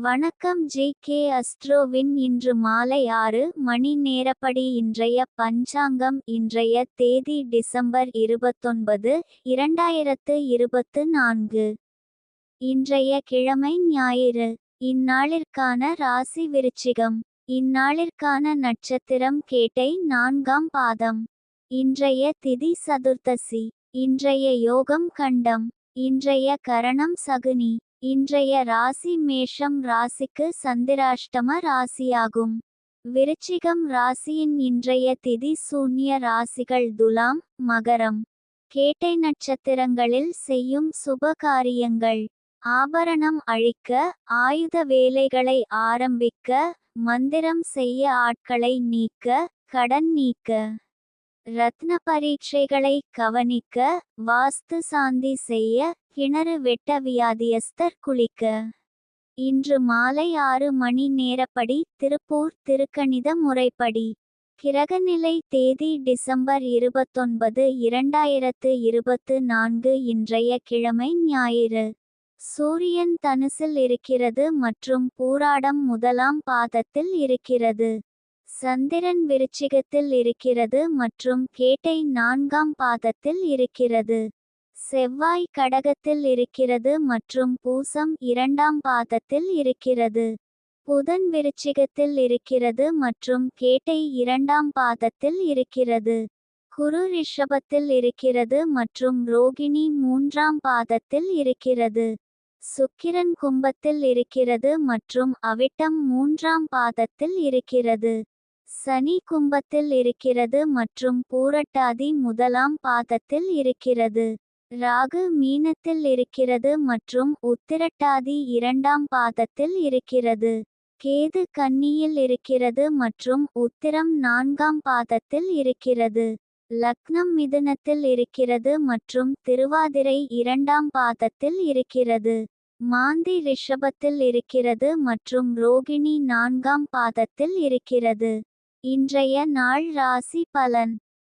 வணக்கம் J K அஸ்ட்ரோவின் இன்று மாலை ஆறு மணி நேரப்படி இன்றைய பஞ்சாங்கம் இன்றைய தேதி டிசம்பர் இருபத்தொன்பது இரண்டாயிரத்து இருபத்து நான்கு. இன்றைய கிழமை ஞாயிறு. இந்நாளிற்கான ராசி விருச்சிகம். இந்நாளிற்கான நட்சத்திரம் கேட்டை நான்காம் பாதம். இன்றைய திதி சதுர்த்தசி. இன்றைய யோகம் கண்டம். இன்றைய கரணம் சகுனி. இன்றைய ராசி மேஷம் ராசிக்கு சந்திராஷ்டம ராசியாகும். விருச்சிகம் ராசியின் இன்றைய திதி சூன்ய ராசிகள் துலாம் மகரம். கேட்டை நட்சத்திரங்களில் செய்யும் சுப காரியங்கள் ஆபரணம் அழிக்க ஆயுத வேலைகளை ஆரம்பிக்க மந்திரம் செய்ய ஆட்களை நீக்க கடன் நீக்க. ரத்ன பரீட்சைகளை கவனிக்க வாஸ்து சாந்தி செய்ய கிணறு வெட்ட வியாதியஸ்தர் குளிக்க. இன்று மாலை ஆறு மணி நேரப்படி திருப்பூர் திருக்கணித முறைப்படி. கிரகநிலை தேதி டிசம்பர் இருபத்தொன்பது இரண்டாயிரத்து இருபத்து நான்கு இன்றைய கிழமை ஞாயிறு. சூரியன் தனுசில் இருக்கிறது மற்றும் பூராடம் முதலாம் பாதத்தில் இருக்கிறது. சந்திரன் விருச்சிகத்தில் இருக்கிறது மற்றும் கேட்டை நான்காம் பாதத்தில் இருக்கிறது. செவ்வாய் கடகத்தில் இருக்கிறது மற்றும் பூசம் இரண்டாம் பாதத்தில் இருக்கிறது. புதன் விருச்சிகத்தில் இருக்கிறது மற்றும் கேட்டை இரண்டாம் பாதத்தில் இருக்கிறது. குரு ரிஷபத்தில் இருக்கிறது மற்றும் ரோகிணி மூன்றாம் பாதத்தில் இருக்கிறது. சுக்கிரன் கும்பத்தில் இருக்கிறது மற்றும் அவிட்டம் மூன்றாம் பாதத்தில் இருக்கிறது. சனி கும்பத்தில் இருக்கிறது மற்றும் பூரட்டாதி முதலாம் பாதத்தில் இருக்கிறது. ராகு மீனத்தில் இருக்கிறது மற்றும் உத்திரட்டாதி இரண்டாம் பாதத்தில் இருக்கிறது. கேது கன்னியில் இருக்கிறது மற்றும் உத்திரம் நான்காம் பாதத்தில் இருக்கிறது. லக்னம் மிதுனத்தில் இருக்கிறது மற்றும் திருவாதிரை இரண்டாம் பாதத்தில் இருக்கிறது. மாந்தி ரிஷபத்தில் இருக்கிறது மற்றும் ரோகிணி நான்காம் பாதத்தில் இருக்கிறது. இன்றைய நாள் ராசி பலன்.